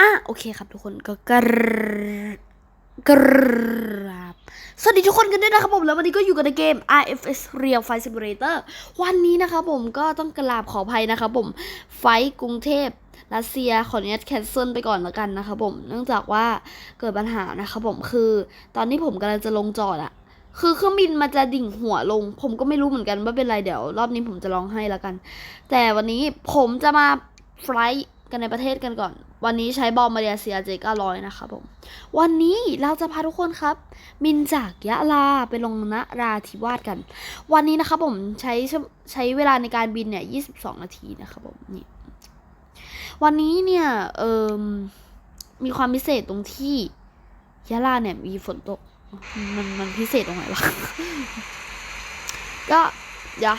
อะโอเคครับทุกคนก็กรกราบสวัสดีทุกคนกันด้วยนะครับผม แล้ววันนี้ก็อยู่กันในเกม RFS Real Fight Simulator วันนี้นะครับผมก็ต้องกราบขออภัยนะครับผม ไฟท์กรุงเทพรัสเซียขออนุญาตแคนเซิลไปก่อนแล้วกันนะครับผม เนื่องจากว่าเกิดปัญหานะครับผมคือ ตอนที่ผมกำลังจะลงจอดอะคือเครื่องบินมันจะดิ่งหัวลง ผมก็ไม่รู้เหมือนกันว่าเป็นไรเดี๋ยว รอบนี้ผมจะลองให้แล้วกัน แต่วันนี้ผมจะมาไฟล์กันในประเทศกันก่อน วันนี้ใช้บอมมาเลเซียเจก้าร้อยนะครับผม วันนี้เราจะพาทุกคนครับบินจากยะลาไปลงนราธิวาสกัน วันนี้นะครับผมใช้ใช้เวลาในการบินเนี่ย22นาทีนะครับผมนี่วันนี้เนี่ยเอ่มมีความพิเศษตรงที่ยะลาเนี่ยมีฝนตก มันมันพิเศษตรงไหนวะ ก็เดี๋ยว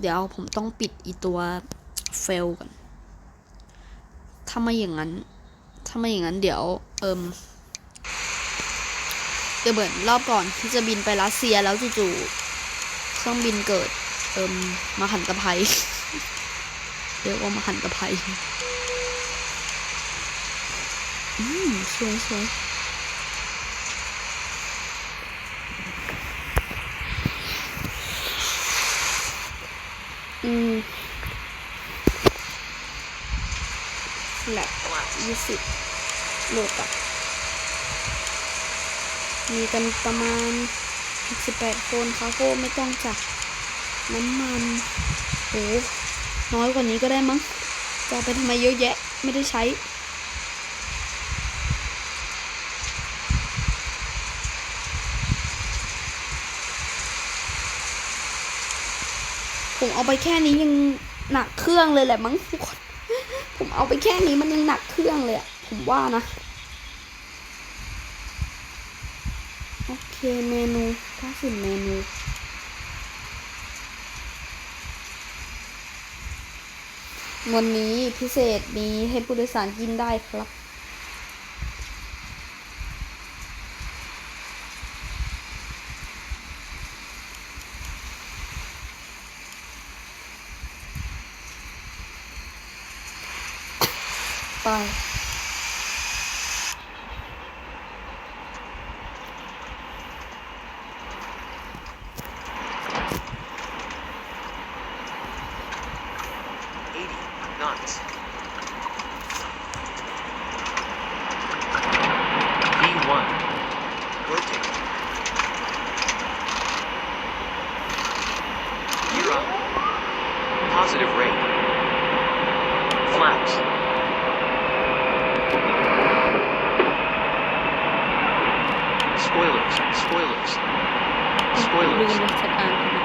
เดี๋ยวผมต้องปิดอีตัวเฟลก่อน ถ้าไม่อย่างนั้นถ้าไม่อย่างนั้นเดี๋ยว เอิมเดี๋ยวเหมือนรอบก่อนที่จะบินไปรัสเซียแล้วจู่ๆเครื่องบินเกิด เอิมมาหันตภัยเรียกว่ามาหันตภัยอืมสวยสวยอืม แลบยี่สิบโหลดกับมีกันประมาณสิบแปดคนคาโก้ไม่ต้องจับน้ำมันโหน้อยกว่านี้ก็ได้มั้ง จะเอาไปทำไมเยอะแยะ ไม่ได้ใช้ผมเอาไปแค่นี้ยังหนักเครื่องเลยแหละมั้งทุกคน ผมเอาไปแค่นี้มันยังหนักเครื่องเลยผมว่านะ โอเคเมนูถ้าสินเมนูวันนี้พิเศษมีให้ผู้โดยสารกินได้ครับ ไ Spoilers, spoilers. ดู Spoilers. ราชการกันนะ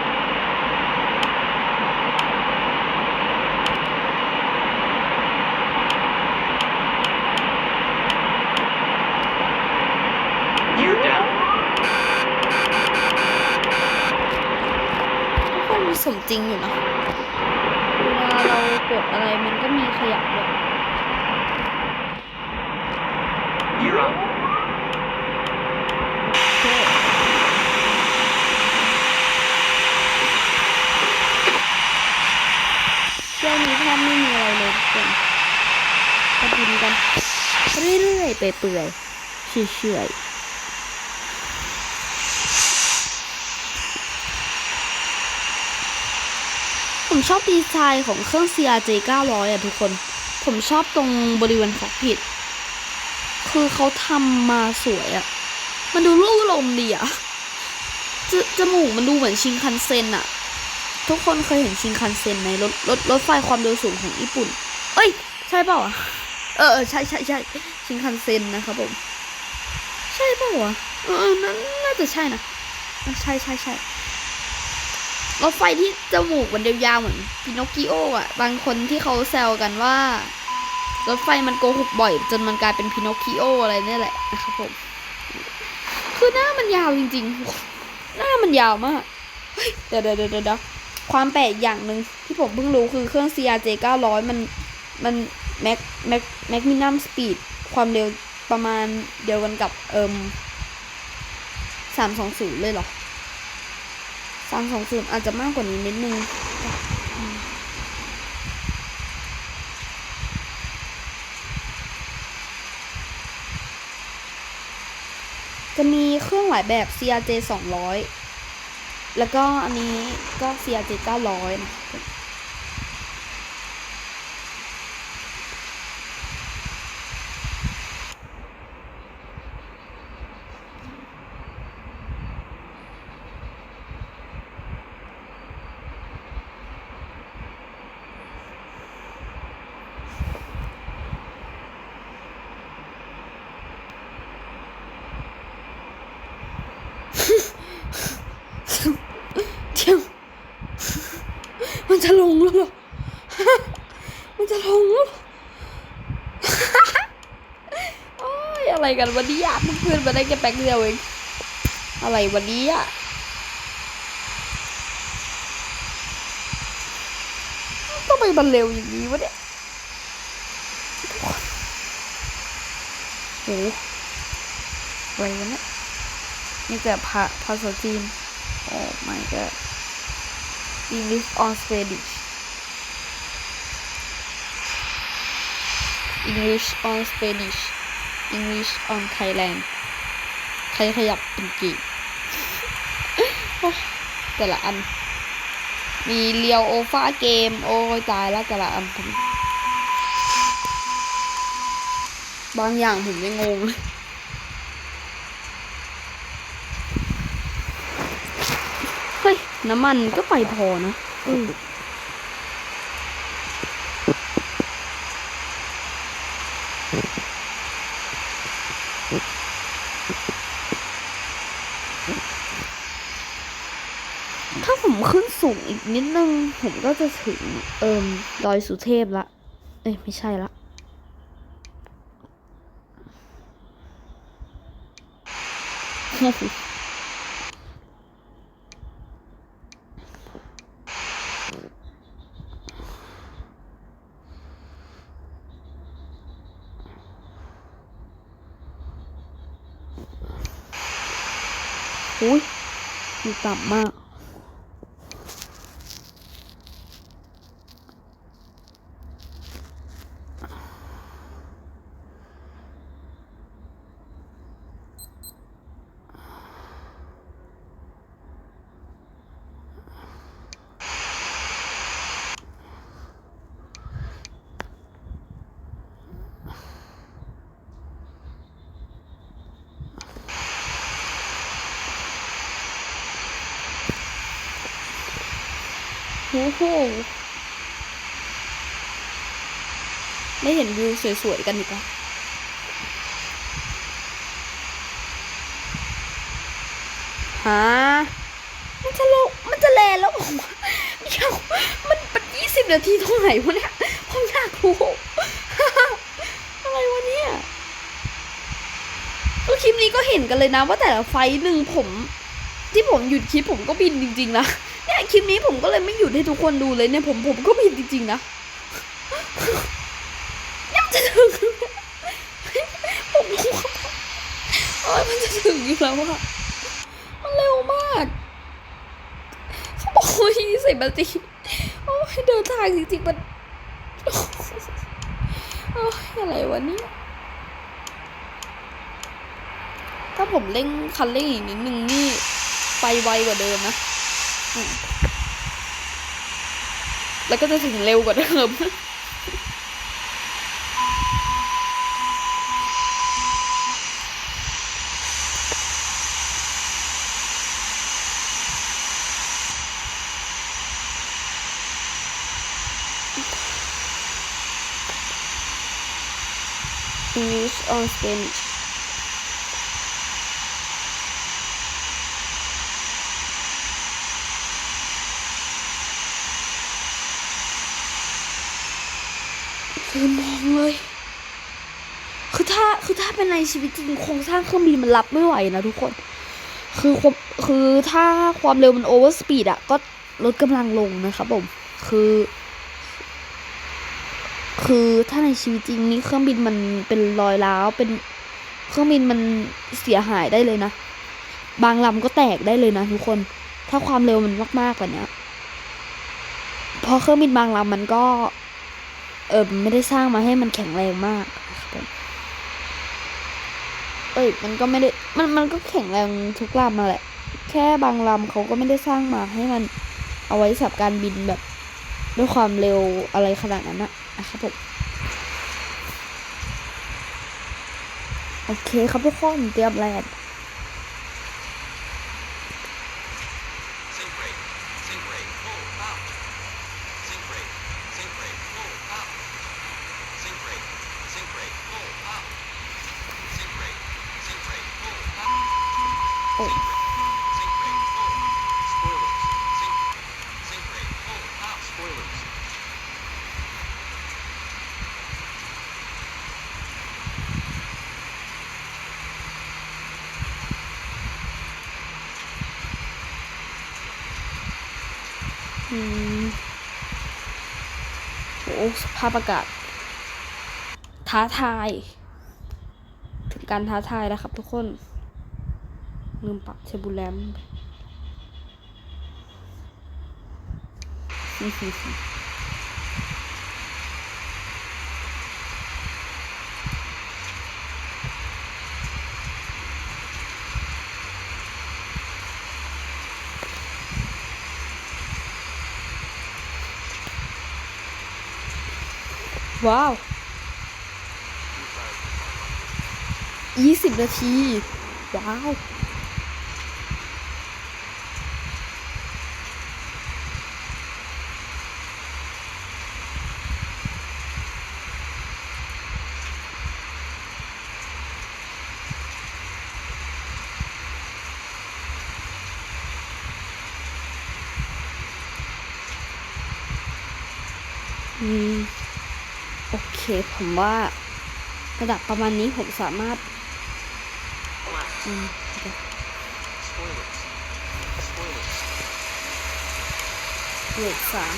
Gear down. ทุกคนมีสมจริงอยู่นะเวลาเรากดอะไรมันก็มีขยับด้วย Gear up. โอเคเที่ยวนี้แทบไม่มีอะไรเลยทุกคนก็บินกัน เรื่อยๆไป เปื่อยๆเฉอยๆผมชอบดีไซน์ของเครื่อง CRJ 900อะทุกคน ผมชอบตรงบริเวณคอกพิทคือเขาทำมาสวยอะ มันดูลู่ลมดีอะจจมูกมันดูเหมือนชิงคันเซ็นอะ ทุกคนเคยเห็นชิงคันเซ็นไหมรถรถรถไฟความเร็วสูงของญี่ปุ่น เอ้ย ใช่เปล่าอะเออเออใช่ใช่ใช่ ชิงคันเซ็นนะครับผม ใช่ป่าวะเออเออน่าน่าจะใช่นะใช่ใช่ใช่รถไฟที่จมูกมันยาวๆเหมือนพินอคกิโออะ บางคนที่เขาแซวกันว่ารถไฟมันโกหกบ่อย จนมันกลายเป็นพินอคกิโออะไรเนี่ยแหละนะครับผม คือหน้ามันยาวจริงๆ หน้ามันยาวมากเฮ้ยเดี๋ยวเดี๋ยวเดี๋ยวเดี๋ยวความแปลกอย่างหนึ่งที่ผมเพิ่งรู้คือเครื่อง CRJ 900 มันมันแม็กแม็กแม็กมินัมสปีด ความเร็วประมาณเดียวกันกับเอิมสามสองศูนย์เลยเหรอสามสองศูนย์อาจจะมากกว่านี้นิดนึงจะมีเครื่องหลายแบบ CRJ 200 แล้วก็อันนี้ก็ CRJ 900นะ มันจะลงแล้วหรอ มันจะลงแล้วอโอ้ยอะไรกันวันนี้อะเพื่อนมาได้แค่แป๊กเดียวเอง อะไรวันนี้อะทำไมมันเร็วอย่างนี้วะเนี่ยโหอะไรวะเนี่ยนี่แต่ภาภาษาจีน Oh my god. English on Spanish. English on Spanish. English on Thailand. ใครขยับเป็นกี่แต่ละอัน มีเรียวโอฟาเกม โอ้ยตายแล้วแต่ละอันบางอย่างผมยังงงเลย เฮ้ย น้ำมันก็ไปพอนะเออถ้าผมขึ้นสูงอีกนิดนึง ผมก็จะถึง เอิมดอยสุเทพละ เอ้ย ไม่ใช่ละ อุ้ยอยู่ต่ำมาก โอ้โหไม่เห็นวิวสวยๆกันอีกแล้วฮะมันจะลงมันจะแลแล้วออกมาเดี๋ยวมันมันยี่สิบนาทีตรงไหนวะเนี่ยผมอยากรู้อะไรวะเนี่ยก็คลิปนี้ก็เห็นกันเลยนะว่าแต่ละไฟหนึ่งผม ที่ผมหยุดคลิปผมก็บินจริงๆนะ คลิปนี้ผมก็เลยไม่หยุดให้ทุกคนดูเลยเนี่ยผมผมก็บินจริงๆนะเนี่ยมันจะถึงผมรู้ว่าโอ้ยมันจะถึงอยู่แล้วอะมันเร็วมากเขาบอกว่ายี่สิบนาทีโอ้ยเดินทางจริงๆมันโอ้ยอะไรวะเนี่ยถ้าผมเร่งคันเร่งอีกนิดนึงนี่ไปไวกว่าเดิมนะ แล้วก็จะถึงเร็วกว่าเดิม English on Spanish คือมองเลย คือถ้าคือถ้าเป็นในชีวิตจริงโครงสร้างเครื่องบินมันรับไม่ไหวนะทุกคน คือคือถ้าความเร็วมันโอเวอร์สปีดอะก็ลดกำลังลงนะครับผม คือ คือถ้าในชีวิตจริงนี่เครื่องบินมันเป็นรอยร้าวเป็นเครื่องบินมันเสียหายได้เลยนะ บางลำก็แตกได้เลยนะทุกคน ถ้าความเร็วมันมากๆกว่านี้เพราะเครื่องบินบางลำมันก็ เออไม่ได้สร้างมาให้มันแข็งแรงมากครับเอ้ยมันก็ไม่ได้มันมันก็แข็งแรงทุกลำมาแหละ แค่บางลำเขาก็ไม่ได้สร้างมาให้มันเอาไว้สำหรับการบินแบบด้วยความเร็วอะไรขนาดนั้นนะนะครับผมโอเคครับทุกคนเตรียมแลนด์ โอ้สภาพอากาศ ท้าทาย ถึงการท้าทายแล้วครับทุกคนลืมปรับเทบูแลม ว้าวยี่สิบนาที ว้าว อืม โอเคผมว่าระดับประมาณนี้ผมสามารถอืมเลขสาม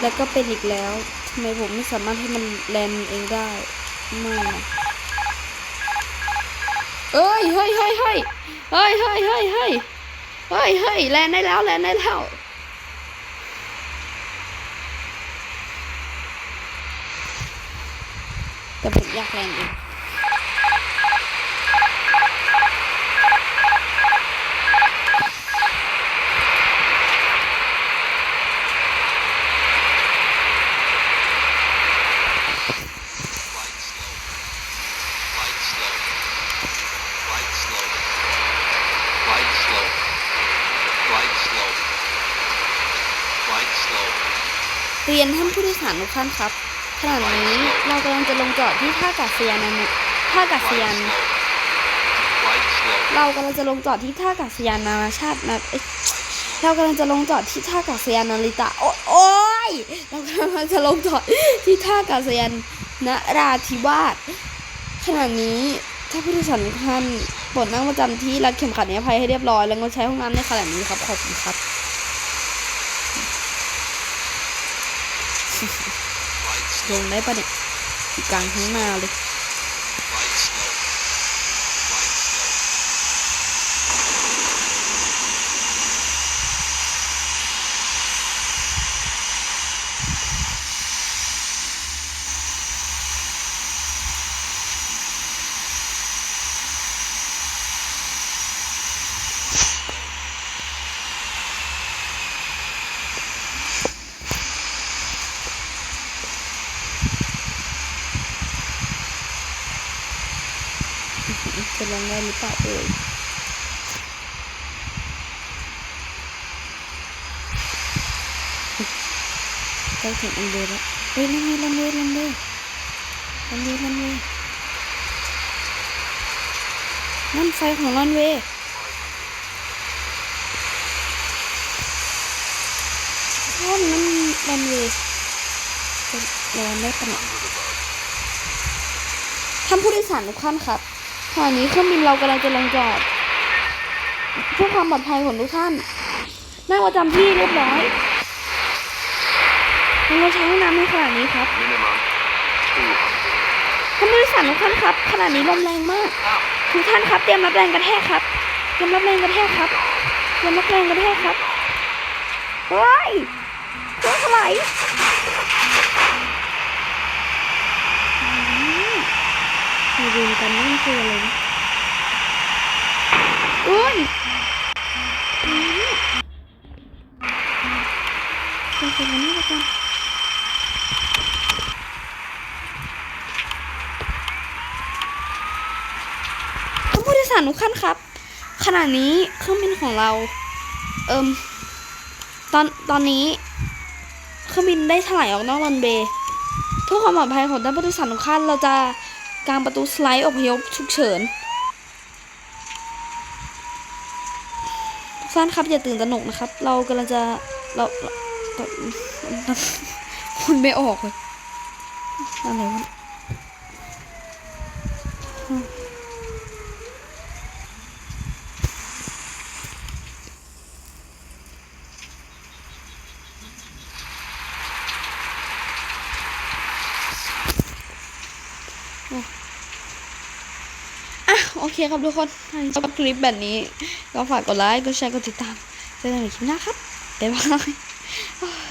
แล้วก็เป็นอีกแล้วำไมผมไม่สามารถให้มันแลนเองได้ ไม่เอ้ย เฮ้ยเฮ้ยเฮ้ยเฮ้ยเฮ้ยเฮ้ยเฮ้ยเฮ้ยเฮ้ยแลนได้แล้วแลนได้แล้วแต่ผมอยากแลนเองารทุกท่านครับขณะนี้เรากำลังจะลงจอดที่ท่าอากาศยานานท่าอากาศยาน เรากำลังจะลงจอดที่ท่าอากาศยานนานาชาตินะเอ้ยเรากำลังจะลงจอดที่ท่าอากาศยานนาริตะโอ๊ยเรากำลังจะลงจอดที่ท่าอากาศยานนราธิวาสขณะนี้ถ้าผู้โดยสารทุกท่านโปรดนั่งประจำที่รัดเข็มขัดนิรภัยให้เรียบร้อย แล้วงดใช้ห้องน้ำในขณะนี้ครับขอบคุณครับ ลงได้ปะเนี่ยกลางข้างหน้าเลย Flight slow. Flight slow. จะลงได้ห รือเปล่าเอ่ยใกล้ถึงอันเดย์แล้วเฮ้ยลันเวย์ลันเวย์ลันเวย์ลันเวย์ลันเวย์นั่นไฟของลันเวย์โอ้นั่นลันเวย์จะแลนได้ปะเนี่ยท่านผู้โดยสารทุกท่านครับ ขณะนี้เครื่องบินเรากำลังจะลงจอดเพื่อความปลอดภัยของทุกท่าน นั่งประจำที่เรียบร้อยเราใช้ห้องน้ำในขณะนี้ครับท่านผู้โดยสารทุกท่านครับ ขณะนี้ลมแรงมาก ทุกท่านครับ เตรียมรับแรงกระแทกครับ เตรียมรับแรงกระแทกครับ เตรียมรับแรงกระแทกครับเฮ้ยเครื่องถลายอืม มาดูกันว่ามันคืออะไรนะอุ้ยอืมเป็นคนนี้ละกันท่านผู้โดยสารทุกท่านครับ ขณะนี้เครื่องบินของเรา เอิมตอนตอนนี้เครื่องบินได้ถลายออกนอกรันเวย์เพื่อความปลอดภัยของท่านผู้โดยสารทุกท่านเราจะ กางประตูสไลด์อพยพฉุกเฉินทุกท่านครับอย่าตื่นตระหนกนะครับ เรากำลังจะเราเราเรามันไม่ออกเลยอะไรวะ เคครับทุกคนถ้าชอบคลิปแบบนี้ ก็ฝากกดไลค์ กดแชร์ กดติดตามเจอกันใหม่คลิปหน้าครับบ๊ายบาย